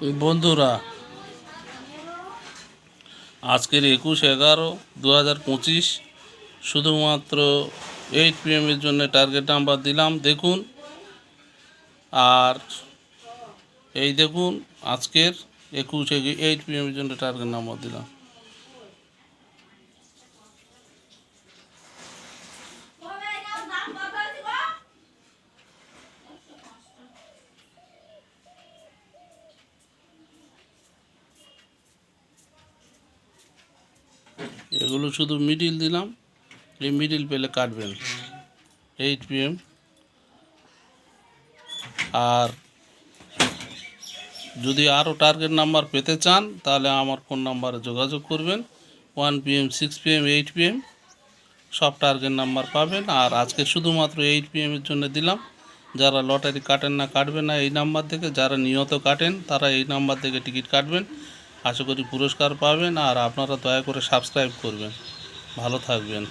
বন্ধুরা, আজকের একুশ এগারো দু হাজার পঁচিশ, শুধুমাত্র এইট পিএমের জন্য টার্গেট নাম্বার দিলাম, দেখুন। আর এই দেখুন, আজকের একুশ এইট পিএমের জন্য টার্গেট নাম্বার দিলাম। এগুলো শুধু মিডিল দিলাম, এই মিডিল পেলে কাটবেন এইট পিএম আর যদি আরও টার্গেট নাম্বার পেতে চান, তাহলে আমার ফোন নাম্বারে যোগাযোগ করবেন। One PM six PM eight PM সব টার্গেট নাম্বার পাবেন। আর আজকে শুধুমাত্র এইট পিএমের জন্য দিলাম। যারা লটারি কাটেন না, কাটবেন না, এই নাম্বার থেকে। যারা নিয়ত কাটেন, তারা এই নাম্বার থেকে টিকিট কাটবেন। আশা করি পুরস্কার পাবেন আর আপনারা দয়া করে সাবস্ক্রাইব করবেন। ভালো থাকবেন।